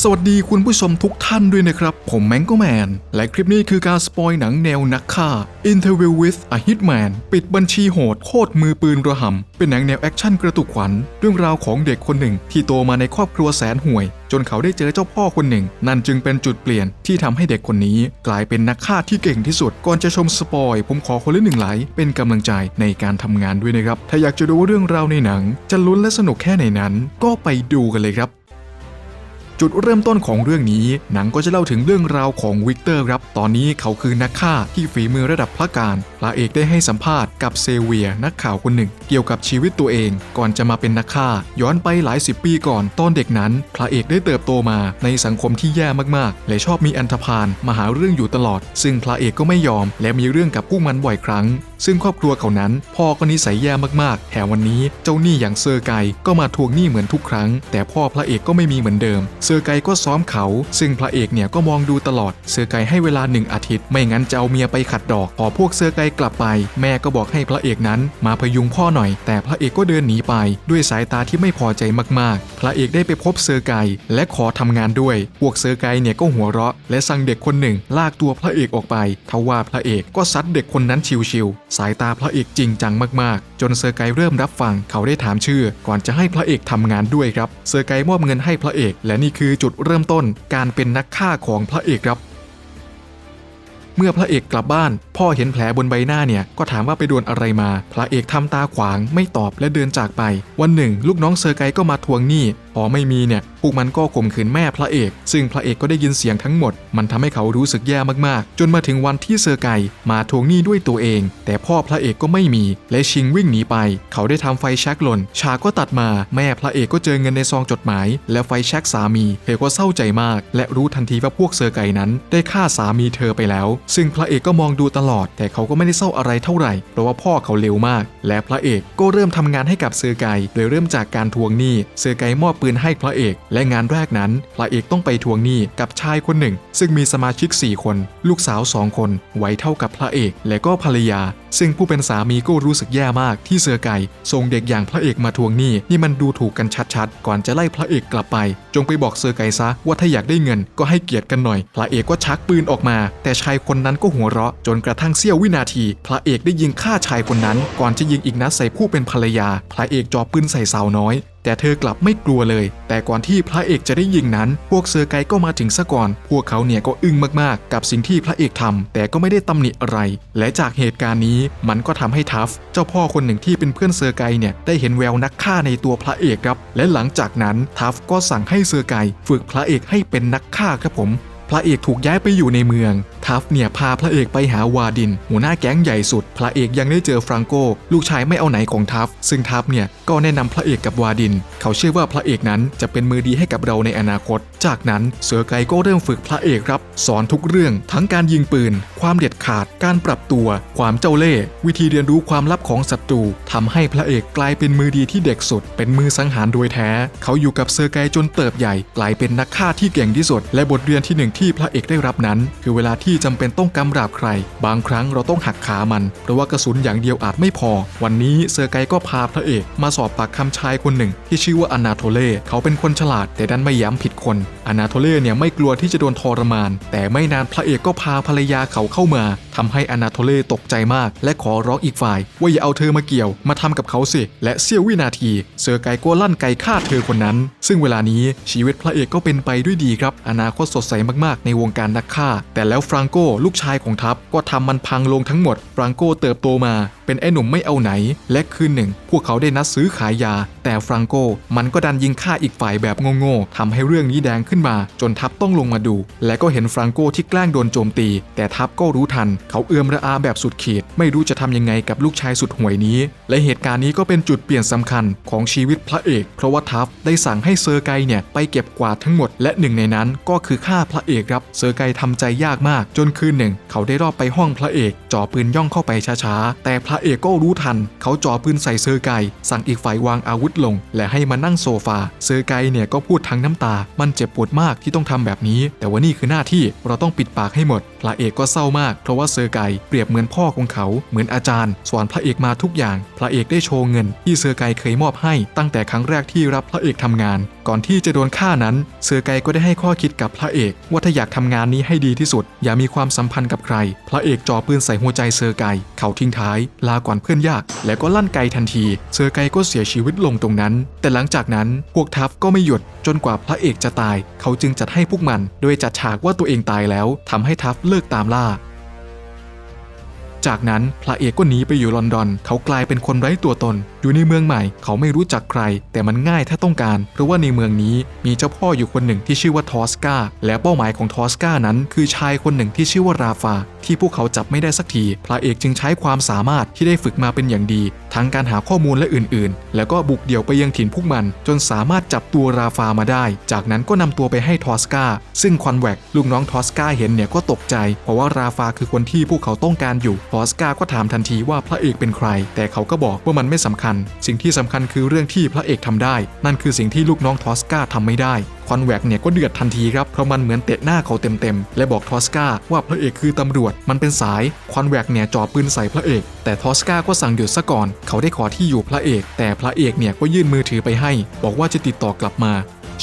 สวัสดีคุณผู้ชมทุกท่านด้วยนะครับ ผมแมงก็แมน และคลิปนี้คือการสปอยหนังแนวนักฆ่า Interview with a Hitman ปิดบัญชีโหดโคตรมือปืนระหำเป็นหนังแนวแอคชั่นกระตุกขวัญ เรื่องราวของเด็กคนหนึ่งที่โตมาในครอบครัวแสนห่วย จนเขาได้เจอเจ้าพ่อคนหนึ่ง นั่นจึงเป็นจุดเปลี่ยนที่ทำให้เด็กคนนี้ กลายเป็นนักฆ่าที่เก่งที่สุด ก่อนจะชมสปอยผมขอคนละหนึ่งไลค์เป็นกำลังใจในการทำงานด้วยนะครับถ้าอยากจะดูว่าเรื่องราวในหนัง จะลุ้นและสนุกแค่ไหนนั้น ก็ไปดูกันเลยครับ จุดเริ่มต้นของเรื่องนี้ หนังก็จะเล่าถึงเรื่องราวของวิกเตอร์ครับ ตอนนี้เขาคือนักฆ่าที่ฝีมือระดับพระการพระเอกได้ให้สัมภาษณ์กับเซเวียนักข่าวคนหนึ่ง เกี่ยวกับชีวิตตัวเอง ก่อนจะมาเป็นนักฆ่า ย้อนไปหลายสิบปีก่อนตอนเด็กนั้น พระเอกได้เติบโตมาในสังคมที่แย่มากๆ และชอบมีอันธพาลมาหาเรื่องอยู่ตลอด ซึ่งพระเอกก็ไม่ยอม และมีเรื่องกับพวกมันบ่อยครั้ง ซึ่งครอบครัวเขานั้นพ่อก็นิสัยแย่มากๆ แถมวันนี้เจ้าหนี้อย่างเซอร์ไกก็มาทวงหนี้เหมือนทุกครั้ง แต่พ่อพระเอกก็ไม่มีเหมือนเดิม เซอร์ไกก็ซ้อมเขา ซึ่งพระเอกเนี่ยก็มองดูตลอด เซอร์ไกให้เวลาหนึ่งอาทิตย์ ไม่งั้นจะเอาเมียไปขัดดอก พอพวกเซอร์ไกกลับไป แม่ก็บอกให้พระเอกนั้น มาพยุงพ่อหน่อย แต่พระเอกก็เดินหนีไป ด้วยสายตาที่ไม่พอใจมากๆ พระเอกได้ไปพบเซอร์ไกและขอทำงานด้วย พวกเซอร์ไกเนี่ยก็หัวเราะ และสั่งเด็กคนหนึ่ง ลากตัวพระเอกออกไปทว่าพระเอกก็ซัดเด็กคนนั้นชิวๆสายตาพระเอกจริงจังมากๆ จนเซอร์ไกเริ่มรับฟังเขาได้ถามชื่อ ก่อนจะให้พระเอกทำงานด้วยครับ เซอร์ไกมอบเงินให้พระเอก และนี่คือจุดเริ่มต้นการเป็นนักฆ่าของพระเอกครับ เมื่อพระเอกกลับบ้านพ่อเห็นแผลบนใบหน้าเนี่ยก็ถามว่าไปโดนอะไรมา พระเอกทำตาขวางไม่ตอบและเดินจากไป วันหนึ่ง ลูกน้องเซอร์ไกก็มาทวงหนี้พอไม่มีเนี่ยพวกมันก็ข่มขืนแม่พระเอก ซึ่งพระเอกก็ได้ยินเสียงทั้งหมด มันทำให้เขารู้สึกแย่มากๆ จนมาถึงวันที่เซอร์ไกมาทวงหนี้ด้วยตัวเอง แต่พ่อพระเอกก็ไม่มี และชิงวิ่งหนีไป เขาได้ทำไฟแช็กหล่น ฉากก็ตัดมาแม่พระเอกก็เจอเงินในซองจดหมาย และไฟแช็กสามีเธอก็เศร้าใจมาก และรู้ทันทีว่าพวกเซอร์ไกนั้น ได้ฆ่าสามีเธอไปแล้ว ซึ่งพระเอกก็มองดูตลอด แต่เขาก็ไม่ได้เศร้าอะไรเท่าไหร่ เพราะว่าพ่อเขาเร็วมาก และพระเอกก็เริ่มทำงานให้กับเซอร์ไกโดยเริ่มจากการทวงหนี้เซอร์ไกมอบปืนให้พระเอก และงานแรกนั้น พระเอกต้องไปทวงหนี้กับชายคนหนึ่ง ซึ่งมีสมาชิก 4 คน ลูกสาว 2 คนวัยเท่ากับพระเอก และก็ภรรยา ซึ่งผู้เป็นสามีก็รู้สึกแย่มากที่เซอร์ไก่ส่งเด็กอย่างพระเอกมาทวงหนี้นี่มันดูถูกกันชัดๆ ก่อนจะไล่พระเอกกลับไป จงไปบอกเซอร์ไกซะว่าถ้าอยากได้เงินก็ให้เกียรติกันหน่อย พระเอกก็ชักปืนออกมา แต่ชายคนนั้นก็หัวเราะ จนกระทั่งเสี้ยววินาที พระเอกได้ยิงฆ่าชายคนนั้น ก่อนจะยิงอีกนัดใส่ผู้เป็นภรรยา พระเอกจ่อปืนใส่สาวน้อย แต่เธอกลับไม่กลัวเลย แต่ก่อนที่พระเอกจะได้ยิงนั้น พวกเซอร์ไกก็มาถึงซะก่อน พวกเขาเนี่ยก็อึ้งมากๆ กับสิ่งที่พระเอกทำแต่ก็ไม่ได้ตำหนิอะไร และจากเหตุการณ์นี้มันก็ทำให้ทัฟ เจ้าพ่อคนหนึ่งที่เป็นเพื่อนเซอร์ไกเนี่ยได้เห็นแววนักฆ่าในตัวพระเอกครับ และหลังจากนั้นทัฟก็สั่งให้เซอร์ไกฝึกพระเอกให้เป็นนักฆ่าครับผม ระเอกถูกย้ายไปอยู่ในเมือง ทัฟเนี่ยพาพระเอกไปหาวาดิน หัวหน้าแก๊งใหญ่สุด พระเอกยังได้เจอฟรังโกลูกชายไม่เอาไหนของทัฟซึ่งทัฟเนี่ยก็แนะนำพระเอกกับวาดิน เขาเชื่อว่าพระเอกนั้นจะเป็นมือดีให้กับเราในอนาคต จากนั้นเสือไกก็เริ่มฝึกพระเอกครับ สอนทุกเรื่องทั้งการยิงปืน ความเด็ดขาด การปรับตัว ความเจ้าเล่ห์วิธีเรียนรู้ความลับของศัตรูทำให้พระเอกกลายเป็นมือดีที่เด็กสุด เป็นมือสังหารโดยแท้ เขาอยู่กับเซอร์ไกจนเติบใหญ่ กลายเป็นนักฆ่าที่เก่งที่สุด และบทเรียนที่หนึ่งที่ที่พระเอกได้รับนั้น คือเวลาที่จำเป็นต้องกำราบใคร บางครั้งเราต้องหักขามัน เพราะว่ากระสุนอย่างเดียวอาจไม่พอ วันนี้เซอร์ไกก็พาพระเอกมาสอบปากคำชายคนหนึ่ง ที่ชื่อว่าอนาโทเล่เขาเป็นคนฉลาด แต่ดันไม่ย้ำผิดคนอนาโทเล่เนี่ยไม่กลัวที่จะโดนทรมาน แต่ไม่นานพระเอกก็พาภรรยาเขาเข้ามาทำให้อนาโทเล่ตกใจมาก และขอร้องอีกฝ่าย ว่าอย่าเอาเธอมาเกี่ยวมาทำกับเขาสิและเสี้ยววินาที เซอร์ไกก็ลั่นไกฆ่าเธอคนนั้น ซึ่งเวลานี้ชีวิตพระเอกก็เป็นไปด้วยดีครับอนาคตสดใสมากๆในวงการนักฆ่า แต่แล้วฟรังโกลูกชายของทัพก็ทำมันพังลงทั้งหมด ฟรังโกเติบโตมา เป็นไอ้หนุ่มไม่เอาไหน และคืนหนึ่ง พวกเขาได้นัดซื้อขายยา แต่ฟรังโกมันก็ดันยิงฆ่าอีกฝ่ายแบบโง่ๆทำให้เรื่องนี้แดงขึ้นมา จนทัพต้องลงมาดู และก็เห็นฟรังโกที่แกล้งโดนโจมตี แต่ทัพก็รู้ทัน เขาเอื้อมระอาแบบสุดขีด ไม่รู้จะทำยังไงกับลูกชายสุดห่วยนี้ และเหตุการณ์นี้ก็เป็นจุดเปลี่ยนสำคัญของชีวิตพระเอก เพราะว่าทัพได้สั่งให้เซอร์ไกเนี่ยไปเก็บกวาดทั้งหมด และหนึ่งในนั้นก็คือฆ่าพระเอกครับเซอร์ไกทำใจยากมาก จนคืนหนึ่ง เขาได้รอบไปห้องพระเอกจ่อปืนย่องเข้าไปช้าๆ แต่พระเอกก็รู้ทัน เขาจ่อปืนใส่เซอร์ไกสั่งอีกฝ่ายวางอาวุธลง และให้มานั่งโซฟา เซอร์ไกเนี่ยก็พูดทั้งน้ำตา มันเจ็บปวดมากที่ต้องทำแบบนี้ แต่ว่านี่คือหน้าที่เราต้องปิดปากให้หมด พระเอกก็เศร้ามากเพราะว่าเซอร์ไกเปรียบเหมือนพ่อของเขา เหมือนอาจารย์ สอนพระเอกมาทุกอย่าง พระเอกได้โชว์เงิน ที่เซอร์ไกเคยมอบให้ตั้งแต่ครั้งแรกที่รับพระเอกทำงาน ก่อนที่จะโดนฆ่านั้น เซอร์ไกก็ได้ให้ข้อคิดกับพระเอกว่าถ้าอยากทำงานนี้ให้ดีที่สุด อย่ามีความสัมพันธ์กับใคร พระเอกจ่อปืนใส่หัวใจเซอร์ไกเขาทิ้งท้าย ลาก่อนเพื่อนยาก แล้วก็ลั่นไกทันที เซอร์ไกก็เสียชีวิตลงตรงนั้น แต่หลังจากนั้นพวกทัพก็ไม่หยุดจนกว่าพระเอกจะตาย เขาจึงจัดให้พวกมัน โดยจัดฉากว่าตัวเองตายแล้วทำให้ทัพเเลิกตามล่า จากนั้นพระเอกก็หนีไปอยู่ลอนดอน เขากลายเป็นคนไร้ตัวตน อยู่ในเมืองใหม่ เขาไม่รู้จักใคร แต่มันง่ายถ้าต้องการ เพราะว่าในเมืองนี้มีเจ้าพ่ออยู่คนหนึ่งที่ชื่อว่าทอสกาและเป้าหมายของทอสกานั้น คือชายคนหนึ่งที่ชื่อว่าราฟา ที่พวกเขาจับไม่ได้สักที พระเอกจึงใช้ความสามารถที่ได้ฝึกมาเป็นอย่างดี ทั้งการหาข้อมูลและอื่นๆ แล้วก็บุกเดี่ยวไปยังถิ่นพวกมัน จนสามารถจับตัวราฟามาได้ จากนั้นก็นำตัวไปให้ทอสกาซึ่งคอนแวกลูกน้องทอสกาเห็นเนี่ยก็ตกใจ เพราะว่าราฟาคือคนที่พวกเขาต้องการอยู่ทอสกาก็ถามทันทีว่าพระเอกเป็นใคร แต่เขาก็บอกว่ามันไม่สำคัญ สิ่งที่สำคัญคือเรื่องที่พระเอกทำได้ นั่นคือสิ่งที่ลูกน้องทอสกาทำไม่ได้คอนแวกเนี่ยก็เดือดทันทีครับ เพราะมันเหมือนเตะหน้าเขาเต็มๆ และบอกทอสกาว่าพระเอกคือตำรวจ มันเป็นสาย คอนแวกเนี่ยจ่อปืนใส่พระเอก แต่ทอสกาก็สั่งหยุดซะก่อน เขาได้ขอที่อยู่พระเอก แต่พระเอกเนี่ยก็ยื่นมือถือไปให้ บอกว่าจะติดต่อกลับมา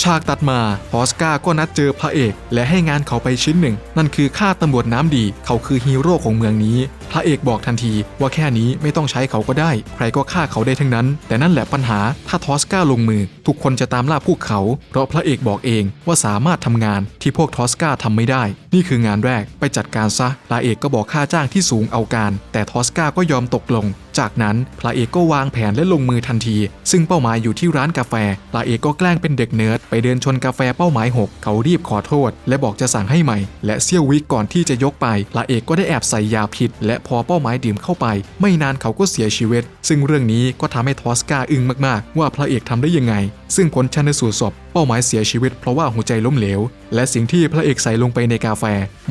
ฉากตัดมาทอสกาก็นัดเจอพระเอก และให้งานเขาไปชิ้นหนึ่ง นั่นคือฆ่าตำรวจน้ำดี เขาคือฮีโร่ของเมืองนี้ พระเอกบอกทันทีว่าแค่นี้ไม่ต้องใช้เขาก็ได้ ใครก็ฆ่าเขาได้ทั้งนั้น แต่นั่นแหละปัญหาถ้าทอสกาลงมือ ทุกคนจะตามล่าพวกเขา เพราะพระเอกบอกเองว่าสามารถทำงานที่พวกทอสกาทำไม่ได้ นี่คืองานแรกไปจัดการซะพระเอกก็บอกค่าจ้างที่สูงเอาการ แต่ทอสกาก็ยอมตกลง จากนั้นพระเอกก็วางแผนและลงมือทันที ซึ่งเป้าหมายอยู่ที่ร้านกาแฟพระเอกก็แกล้งเป็นเด็กเนิร์ดไปเดินชนกาแฟเป้าหมายหกเขารีบขอโทษ และบอกจะสั่งให้ใหม่ และเซี่ยววิก่อนที่จะยกไปพระเอกก็ได้แอบใส่ยาพิษและพอเป้าหมายดื่มเข้าไป ไม่นานเขาก็เสียชีวิต ซึ่งเรื่องนี้ก็ทำให้ทอสกาอึ้งมากๆ ว่าพระเอกทำได้ยังไง ซึ่งผลชันสูตรศพเป้าหมายเสียชีวิตเพราะว่าหัวใจล้มเหลว และสิ่งที่พระเอกใส่ลงไปในกาแฟ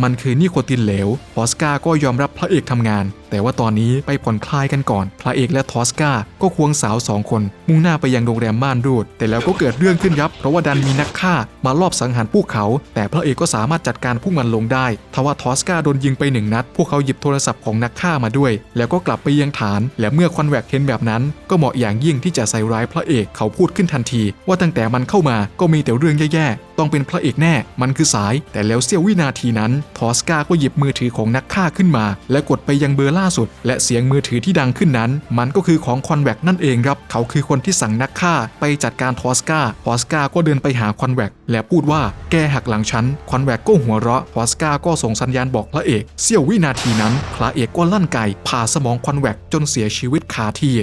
มันคือนิโคตินเหลวทอสกาก็ยอมรับพระเอกทำงาน แต่ว่าตอนนี้ไปผ่อนคลายกันก่อน พระเอกและทอสกาก็ควงสาวสองคน มุ่งหน้าไปยังโรงแรมม่านรูด แต่แล้วก็เกิดเรื่องขึ้นครับ เพราะว่าดันมีนักฆ่า มาลอบสังหารพวกเขา แต่พระเอกก็สามารถจัดการพวกมันลงได้ทว่าทอสกาโดนยิงไปหนึ่งนัด พวกเขาหยิบโทรศัพท์ของนักฆ่ามาด้วย แล้วก็กลับไปยังฐาน และเมื่อคอนแวกเห็นแบบนั้น ก็เหมาะอย่างยิ่งที่จะใส่ร้ายพระเอกเขาพูดขึ้นทันทีว่าตั้งแต่มันเข้ามาก็มีแต่เรื่องแย่ๆ ต้องเป็นพระเอกแน่ มันคือสาย แต่แล้วเสี้ยววินาทีนั้น ทอสกาก็หยิบมือถือของนักฆ่าขึ้นมา และกดไปยังเบอร์ล่าสุด และเสียงมือถือที่ดังขึ้นนั้น มันก็คือของคอนแวกนั่นเองครับ เขาคือคนที่สั่งนักฆ่าไปจัดการทอสกาทอสกาก็เดินไปหาคอนแวกและพูดว่าแกหักหลังฉันคอนแวกก็หัวเราะทอสกาก็ส่งสัญญาณบอกพระเอก เสี้ยววินาทีนั้นพระเอกก็ลั่นไกผ่าสมองคอนแวกจนเสียชีวิตคาที่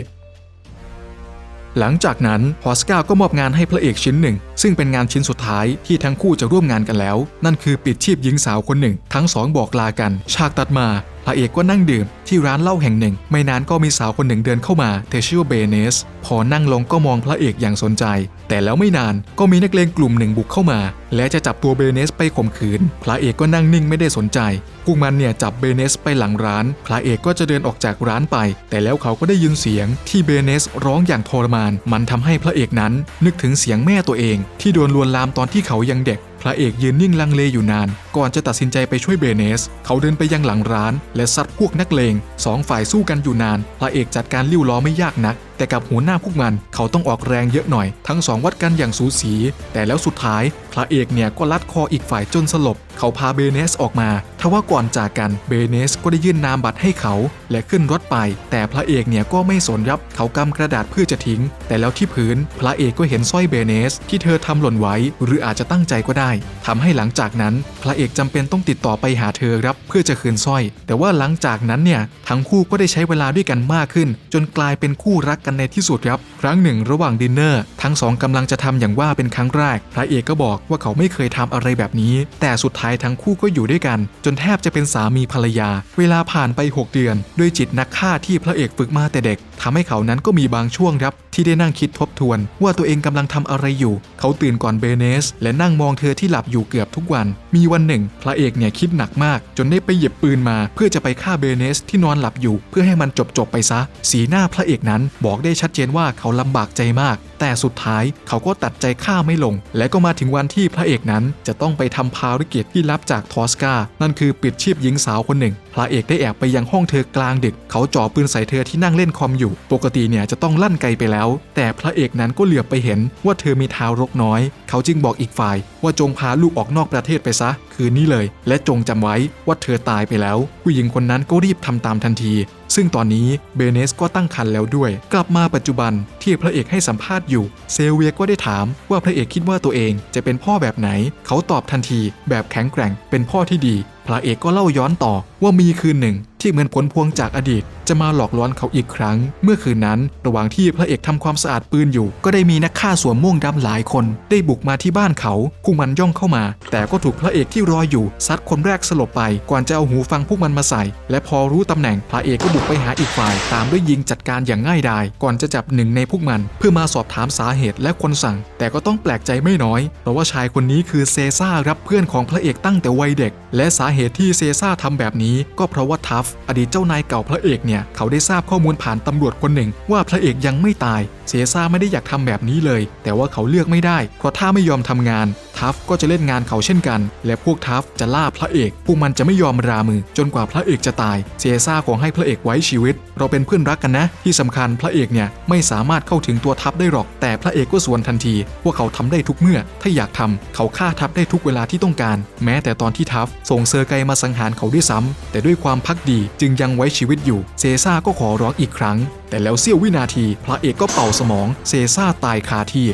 หลังจากนั้นฮอสกาก็มอบงานให้พระเอกชิ้นหนึ่ง ซึ่งเป็นงานชิ้นสุดท้ายที่ทั้งคู่จะร่วมงานกันแล้ว นั่นคือปิดชีพหญิงสาวคนหนึ่ง ทั้งสองบอกลากัน ฉากตัดมา พระเอกก็นั่งดื่มที่ร้านเหล้าแห่งหนึ่ง ไม่นานก็มีสาวคนหนึ่งเดินเข้ามาเธอชื่อเบเนส พอนั่งลงก็มองพระเอกอย่างสนใจ แต่แล้วไม่นานก็มีนักเลงกลุ่มหนึ่งบุกเข้ามา และจะจับตัวเบเนสไปข่มขืน พระเอกก็นั่งนิ่งไม่ได้สนใจ พวกมันเนี่ยจับเบเนสไปหลังร้าน พระเอกก็จะเดินออกจากร้านไป แต่แล้วเขาก็ได้ยินเสียงที่เบเนสร้องอย่างทรมาน มันทำให้พระเอกนั้น นึกถึงเสียงแม่ตัวเอง ที่โดนลวนลามตอนที่เขายังเด็ก ระเอกยืนนิ่งลังเลอยู่นาน ก่อนจะตัดสินใจไปช่วยเบเนส เขาเดินไปยังหลังร้าน และซัดพวกนักเลงสองฝ่ายสู้กันอยู่นาน พระเอกจัดการลิ้วล้อไม่ยากนักแต่กับหัวหน้าพวกมันเขาต้องออกแรงเยอะหน่อย ทั้งสองวัดกันอย่างสูสี แต่แล้วสุดท้าย พระเอกเนี่ยก็ลัดคออีกฝ่ายจนสลบ เขาพาเบเนสออกมาทว่าก่อนจากกันเบเนสก็ได้ยื่นนามบัตรให้เขา และขึ้นรถไป แต่พระเอกเนี่ยก็ไม่สนรับเขากำกระดาษเพื่อจะทิ้ง แต่แล้วที่พื้น พระเอกก็เห็นสร้อยเบเนส ที่เธอทำหล่นไว้ หรืออาจจะตั้งใจก็ได้ทำให้หลังจากนั้น พระเอกจำเป็นต้องติดต่อไปหาเธอครับ เพื่อจะคืนสร้อย แต่ว่าหลังจากนั้นเนี่ยทั้งคู่ก็ได้ใช้เวลาด้วยกันมากขึ้น จนกลายเป็นคู่รักกันในที่สุดครับ ครั้งหนึ่งระหว่างดินเนอร์ ทั้งสองกำลังจะทำอย่างว่าเป็นครั้งแรก พระเอกก็บอกว่าเขาไม่เคยทำอะไรแบบนี้ แต่สุดท้ายทั้งคู่ก็อยู่ด้วยกัน จนแทบจะเป็นสามีภรรยา เวลาผ่านไป 6 เดือน ด้วยจิตนักฆ่าที่พระเอกฝึกมาแต่เด็กทำให้เขานั้นก็มีบางช่วงครับ ที่ได้นั่งคิดทบทวน ว่าตัวเองกำลังทำอะไรอยู่ เขาตื่นก่อนเบเนส และนั่งมองเธอที่หลับอยู่เกือบทุกวัน มีวันหนึ่ง พระเอกเนี่ยคิดหนักมาก จนได้ไปหยิบปืนมา เพื่อจะไปฆ่าเบเนสที่นอนหลับอยู่ เพื่อให้มันจบจบไปซะ สีหน้าพระเอกนั้นบอกอกได้ชัดเจนว่าเขาลำบากใจมาก แต่สุดท้ายเขาก็ตัดใจฆ่าไม่ลง และก็มาถึงวันที่พระเอกนั้นจะต้องไปทำภารกิจที่รับจากทอสกา นั่นคือปิดชีพหญิงสาวคนหนึ่ง พระเอกได้แอบไปยังห้องเธอกลางดึก เขาจ่อปืนใส่เธอที่นั่งเล่นคอมอยู่ ปกติเนี่ยจะต้องลั่นไกลไปแล้ว แต่พระเอกนั้นก็เหลือบไปเห็นว่าเธอมีทารกน้อย เขาจึงบอกอีกฝ่าย ว่าจงพาลูกออกนอกประเทศไปซะ คืนนี้เลย และจงจำไว้ว่าเธอตายไปแล้ว ผู้หญิงคนนั้นก็รีบทำตามทันที ซึ่งตอนนี้เบเนสก็ตั้งครรภ์แล้วด้วย กลับมาปัจจุบันที่พระเอกให้สัมภาษณ์อยู่ เซลเวียก็ได้ถามว่าพระเอกคิดว่าตัวเองจะเป็นพ่อแบบไหน เขาตอบทันทีแบบแข็งแกร่งเป็นพ่อที่ดี พระเอกก็เล่าย้อนต่อ ว่ามีคืนหนึ่งที่เหมือนผลพวงจากอดีต จะมาหลอกล้อนเขาอีกครั้ง เมื่อคืนนั้น ระหว่างที่พระเอกทำความสะอาดปืนอยู่ ก็ได้มีนักฆ่าสวมม่วงดำหลายคน ได้บุกมาที่บ้านเขาพวกมันย่องเข้ามา แต่ก็ถูกพระเอกที่รออยู่ซัดคนแรกสลบไป ก่อนจะเอาหูฟังพวกมันมาใส่ และพอรู้ตำแหน่งพระเอกก็บุกไปหาอีกฝ่าย ตามด้วยยิงจัดการอย่างง่ายดาย ก่อนจะจับหนึ่งในพวกมัน เพื่อมาสอบถามสาเหตุและคนสั่ง แต่ก็ต้องแปลกใจไม่น้อยเพราะว่าชายคนนี้คือเซซ่ารับเพื่อนของพระเอกตั้งแต่วัยเด็ก และสาเหตุที่เซซ่าทำแบบนี้ก็เพราะว่าทัฟอดีตเจ้านายเก่าพระเอกเนี่ยเขาได้ทราบข้อมูลผ่านตำรวจคนหนึ่ง ว่าพระเอกยังไม่ตาย เซซ่าไม่ได้อยากทำแบบนี้เลย แต่ว่าเขาเลือกไม่ได้ เพราะถ้าไม่ยอมทำงาน ทัฟก็จะเล่นงานเขาเช่นกัน และพวกทัฟจะล่าพระเอก พวกมันจะไม่ยอมรามือ จนกว่าพระเอกจะตาย เซซ่าขอให้พระเอกไว้ชีวิต เราเป็นเพื่อนรักกันนะ ที่สำคัญพระเอกเนี่ยไม่สามารถเข้าถึงตัวทัพได้หรอก แต่พระเอกก็สวนทันที ว่าเขาทำได้ทุกเมื่อ ถ้าอยากทำเขาฆ่าทัพได้ทุกเวลาที่ต้องการ แม้แต่ตอนที่ทัพส่งเซอร์ไกมาสังหารเขาด้วยซ้ำแต่ด้วยความพักดีจึงยังไว้ชีวิตอยู่ เซซ่าก็ขอร้องอีกครั้ง แต่แล้วเสี้ยววินาที พระเอกก็เป่าสมอง เซซ่าตายคาที่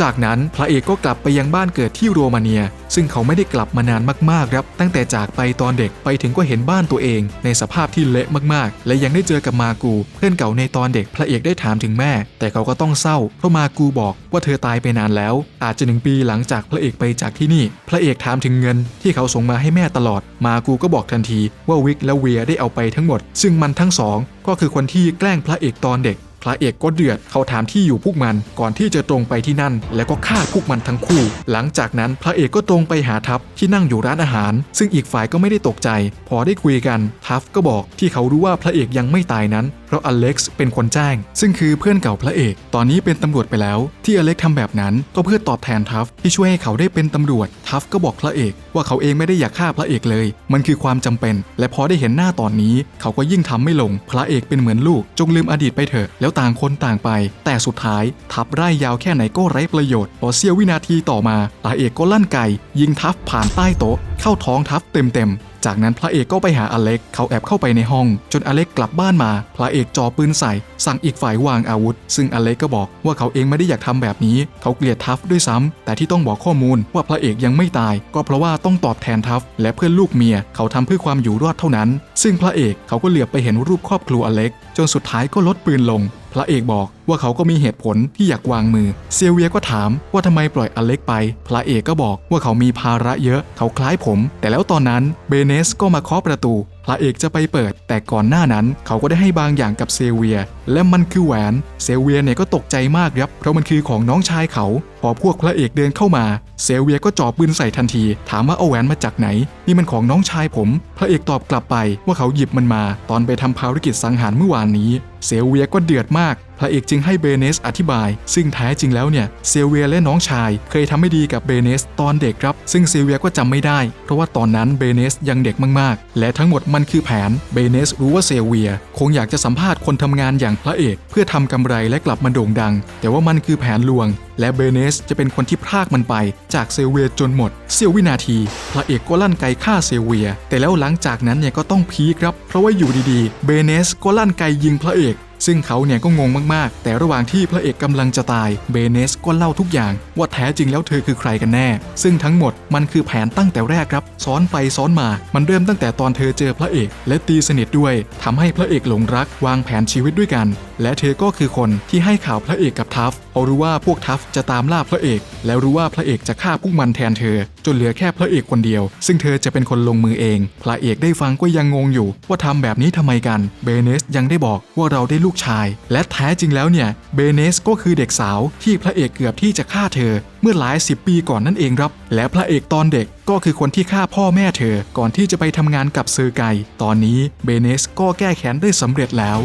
จากนั้นพระเอกก็กลับไปยังบ้านเกิดที่โรมาเนีย ซึ่งเขาไม่ได้กลับมานานมากๆครับ ตั้งแต่จากไปตอนเด็กไปถึงก็เห็นบ้านตัวเอง ในสภาพที่เละมากๆ และยังได้เจอกับมากู เพื่อนเก่าในตอนเด็กพระเอกได้ถามถึงแม่ แต่เขาก็ต้องเศร้า เพราะมากูบอกว่าเธอตายไปนานแล้ว อาจจะหนึ่งปีหลังจากพระเอกไปจากที่นี่ พระเอกถามถึงเงิน ที่เขาส่งมาให้แม่ตลอด มากูก็บอกทันทีว่าวิกและเวียได้เอาไปทั้งหมด ซึ่งมันทั้งสองก็คือคนที่แกล้งพระเอกตอนเด็ก พระเอกก็เดือดเขาถามที่อยู่พวกมันก่อนที่จะตรงไปที่นั่น แล้วก็ฆ่าพวกมันทั้งคู่ หลังจากนั้นพระเอกก็ตรงไปหาทัพที่นั่งอยู่ร้านอาหาร ซึ่งอีกฝ่ายก็ไม่ได้ตกใจ พอได้คุยกันทัฟก็บอกที่เขารู้ว่าพระเอกยังไม่ตายนั้น เพราะอเล็กซ์เป็นคนแจ้งซึ่งคือเพื่อนเก่าพระเอก ตอนนี้เป็นตำรวจไปแล้ว ที่อเล็กซ์ทำแบบนั้นก็เพื่อตอบแทนทัฟที่ช่วยให้เขาได้เป็นตำรวจ ทัฟก็บอกพระเอก ว่าเขาเองไม่ได้อยากฆ่าพระเอกเลย มันคือความจำเป็น และพอได้เห็นหน้าตอนนี้ เขาก็ยิ่งทำไม่ลง พระเอกเป็นเหมือนลูก จงลืมอดีตไปเถอะ แล้วต่างคนต่างไป แต่สุดท้ายทับไร่ยาวแค่ไหนก็ไร้ประโยชน์พอเสี้ยววินาทีต่อมาพระเอกก็ลั่นไกยิงทัฟผ่านใต้โต๊ะ เข้าท้องทัฟเต็มๆ จากนั้นพระเอกก็ไปหาอเล็ก เขาแอบเข้าไปในห้อง จนอเล็กกลับบ้านมา พระเอกจ่อปืนใส่ สั่งอีกฝ่ายวางอาวุธ ซึ่งอเล็กก็บอกว่าเขาเองไม่ได้อยากทำแบบนี้ เขาเกลียดทัฟด้วยซ้ำแต่ที่ต้องบอกข้อมูลว่าพระเอกยังไม่ตาย ก็เพราะว่าต้องตอบแทนทัฟและเพื่อนลูกเมียเขาทำเพื่อความอยู่รอดเท่านั้น ซึ่งพระเอกเขาก็เหลือบไปเห็นรูปครอบครัวอเล็ก จนสุดท้ายก็ลดปืนลง พระเอกบอกว่าเขาก็มีเหตุผลที่อยากวางมือ เซียเวียก็ถามว่าทำไมปล่อยอเล็กไป พระเอกก็บอกว่าเขามีภาระเยอะ เขาคล้ายผม แต่แล้วตอนนั้นเบเนสก็มาเคาะประตูพระเอกจะไปเปิด แต่ก่อนหน้านั้นเขาก็ได้ให้บางอย่างกับเซเวีย และมันคือแหวนเซเวียเนี่ยก็ตกใจมากครับเพราะมันคือของน้องชายเขา พอพวกพระเอกเดินเข้ามา เซเวียก็จ่อปืนใส่ทันที ถามว่าเอาแหวนมาจากไหน นี่มันของน้องชายผม พระเอกตอบกลับไปว่าเขาหยิบมันมา ตอนไปทำภารกิจสังหารเมื่อวานนี้ เซเวียก็เดือดมาก พระเอกจึงให้เบเนสอธิบาย ซึ่งแท้จริงแล้วเนี่ยเซเวียและน้องชาย เคยทำไม่ดีกับเบเนสตอนเด็กครับ ซึ่งเซเวียก็จำไม่ได้ เพราะว่าตอนนั้นเบเนสยังเด็กมากๆ และทั้งหมดมันคือแผนเบเนสรู้ว่าเซเวีย คงอยากจะสัมภาษณ์คนทำงานอย่างพระเอก เพื่อทำกำไรและกลับมาโด่งดัง แต่ว่ามันคือแผนลวง และเบเนสจะเป็นคนที่พรากมันไป จากเซเวียจนหมดเสี้ยววินาที พระเอกก็ลั่นไกฆ่าเซเวีย แต่แล้วหลังจากนั้นเนี่ยก็ต้องพีครับ เพราะว่าอยู่ดีๆ เบเนสก็ลั่นไกยิงพระเอก ซึ่งเขาเนี่ยก็งงมากๆ แต่ระหว่างที่พระเอกกำลังจะตาย เบเนสก็เล่าทุกอย่างว่าแท้จริงแล้วเธอคือใครกันแน่ ซึ่งทั้งหมดมันคือแผนตั้งแต่แรกครับ ซ้อนไปซ้อนมา มันเริ่มตั้งแต่ตอนเธอเจอพระเอก และตีสนิทด้วยทำให้พระเอกหลงรักวางแผนชีวิตด้วยกัน และเธอก็คือคนที่ให้ข่าวพระเอกกับทัฟเพราะรู้ว่าพวกทัฟจะตามล่าพระเอก แล้วรู้ว่าพระเอกจะฆ่าพวกมันแทนเธอ จนเหลือแค่พระเอกคนเดียว ซึ่งเธอจะเป็นคนลงมือเอง พระเอกได้ฟังก็ยังงงอยู่ ว่าทำแบบนี้ทำไมกันเบเนสยังได้บอกว่าเราได้ลูกชาย และแท้จริงแล้วเนี่ยเบเนสก็คือเด็กสาวที่พระเอกเกือบที่จะฆ่าเธอ เมื่อหลายสิบปีก่อนนั่นเองครับ และพระเอกตอนเด็กก็คือคนที่ฆ่าพ่อแม่เธอ ก่อนที่จะไปทำงานกับเซอร์ไกตอนนี้เบเนสก็แก้แค้นได้สำเร็จแล้ว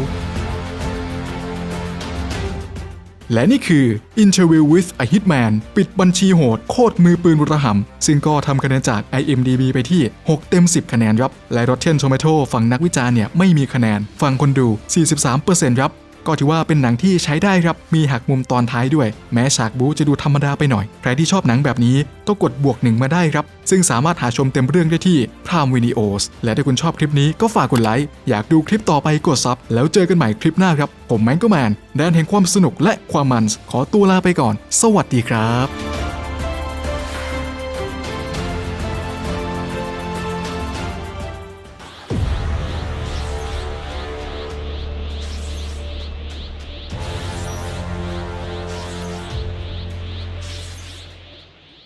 และนี่คือ Interview with a Hitman ปิดบัญชีโหดโคตรมือปืนระหำซึ่งก็ทำคะแนนจาก IMDB ไปที่ 6 เต็ม 10 คะแนนครับและ Rotten Tomato ฝั่งนักวิจารณ์เนี่ยไม่มีคะแนนฝั่งคนดู 43%ครับ ก็ถือว่าเป็นหนังที่ใช้ได้ครับ มีหักมุมตอนท้ายด้วย แม้ฉากบู๊จะดูธรรมดาไปหน่อย ใครที่ชอบหนังแบบนี้ก็กดบวกหนึ่งมาได้ครับ ซึ่งสามารถหาชมเต็มเรื่องได้ที่ Prime Videos และถ้าคุณชอบคลิปนี้ก็ฝากกดไลค์ อยากดูคลิปต่อไปกดซับ แล้วเจอกันใหม่คลิปหน้าครับ ผมแมงก็แมนแดนแห่งความสนุกและความมัน ขอตัวลาไปก่อน สวัสดีครับ